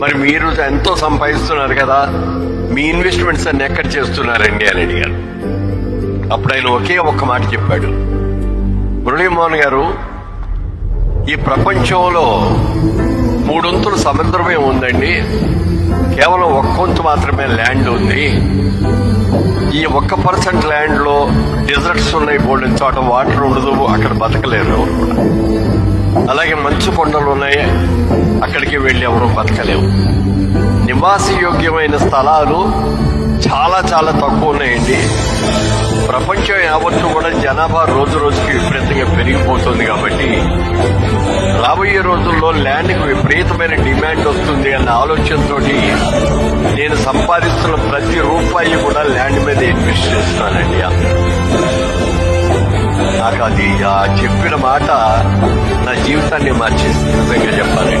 మరి మీరు ఎంతో సంపాదిస్తున్నారు కదా. మీ ఇన్వెస్ట్మెంట్స్ అన్ని ఎక్కడ చేస్తున్నారండి అని అడిగారు. అప్పుడు ఆయన ఒకే ఒక్క మాట చెప్పాడు. మురళీమోహన్ గారు ఈ ప్రపంచంలో మూడొంతులు సముద్రమే ఉందండి. కేవలం ఒక్కొంతు మాత్రమే ల్యాండ్ ఉంది. ఈ ఒక్క పర్సెంట్ ల్యాండ్లో డిజర్ట్స్ ఉన్నాయి బోల్డెన్ చోట వాటర్ ఉండదు అక్కడ బతకలేరు. ఎవరు కూడా అలాగే మంచు కొండలు ఉన్నాయి అక్కడికి వెళ్ళి ఎవరు బతకలేవు. నివాస యోగ్యమైన స్థలాలు చాలా చాలా తక్కువ ఉన్నాయండి ప్రపంచం యావత్తు కూడా జనాభా రోజు రోజుకి విపరీతంగా పెరిగిపోతుంది కాబట్టి రాబోయే రోజుల్లో ల్యాండ్కి విపరీతమైన డిమాండ్ వస్తుంది అన్న ఆలోచనతోటి నేను సంపాదిస్తున్న ప్రతి రూపాయి కూడా ల్యాండ్ మీద ఇన్వెస్ట్ చేస్తానండి నాకు అది ఆ చెప్పిన మాట నా జీవితాన్ని మార్చేసి నిజంగా చెప్పాలి